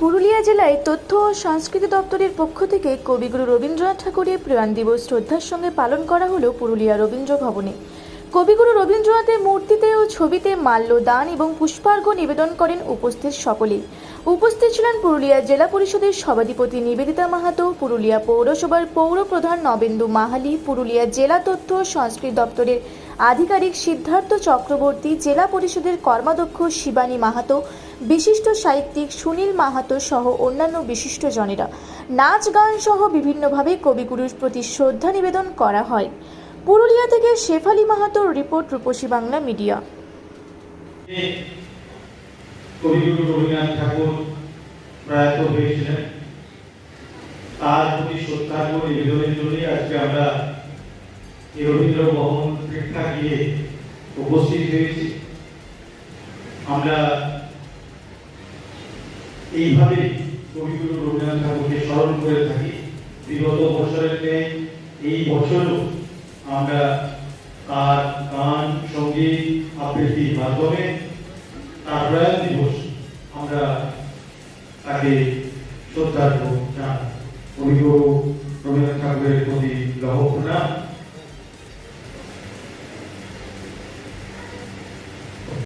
পুরুলিয়া জেলায় তথ্য ও সংস্কৃতি দপ্তরের পক্ষ থেকে কবিগুরু রবীন্দ্রনাথ ঠাকুরের প্রয়াণ দিবস শ্রদ্ধার সঙ্গে পালন করা হলো পুরুলিয়া রবীন্দ্র ভবনে। কবিগুরু রবীন্দ্রনাথের মূর্তিতে ও ছবিতে মাল্যদান এবং পুষ্পার্ঘ্য নিবেদন করেন উপস্থিত সকলেই। উপস্থিত ছিলেন পুরুলিয়া জেলা পরিষদের সভাধিপতি নিবেদিতা মাহাতো, পুরুলিয়া পৌরসভার পৌর প্রধান নবেন্দু মাহালি, পুরুলিয়া জেলা তথ্য ও সংস্কৃতি দপ্তরের আধিকারিক সিদ্ধার্থ চক্রবর্তী, জেলা পরিষদের কর্মাধ্যক্ষ শিবানী মাহাতো, বিশিষ্ট সাহিত্যিক সুনীল মাহাতো সহ অন্যান্য বিশিষ্টজনেরা। নাচ, গান সহ বিভিন্নভাবে কবিগুরুর প্রতি শ্রদ্ধা নিবেদন করা হয়। পুরুলিয়া থেকে শেফালি মাহাতোর রিপোর্ট, রূপসী বাংলা মিডিয়া। কবিগুরু রবীন্দ্রনাথ ঠাকুর প্রয়াত হয়েছিলেন। তার প্রতি শ্রদ্ধার্ঘ নিবেদনের জন্যই আজকে আমরা এই রবীন্দ্র ভবন প্রেক্ষাগৃহে উপস্থিত হয়েছি। আমরা এইভাবে কবিগুরু রবীন্দ্রনাথ ঠাকুরকে স্মরণ করে থাকি। বিগত বছরের এই বছরও আমরা তার গান, সংগীত আবৃত্তির মাধ্যমে তার প্রয়াণ দিবস আমরা তাকে শ্রদ্ধার্ঘ জানাই। কবিগুরু রবীন্দ্রনাথ ঠাকুরের প্রতি লহ প্রণাম।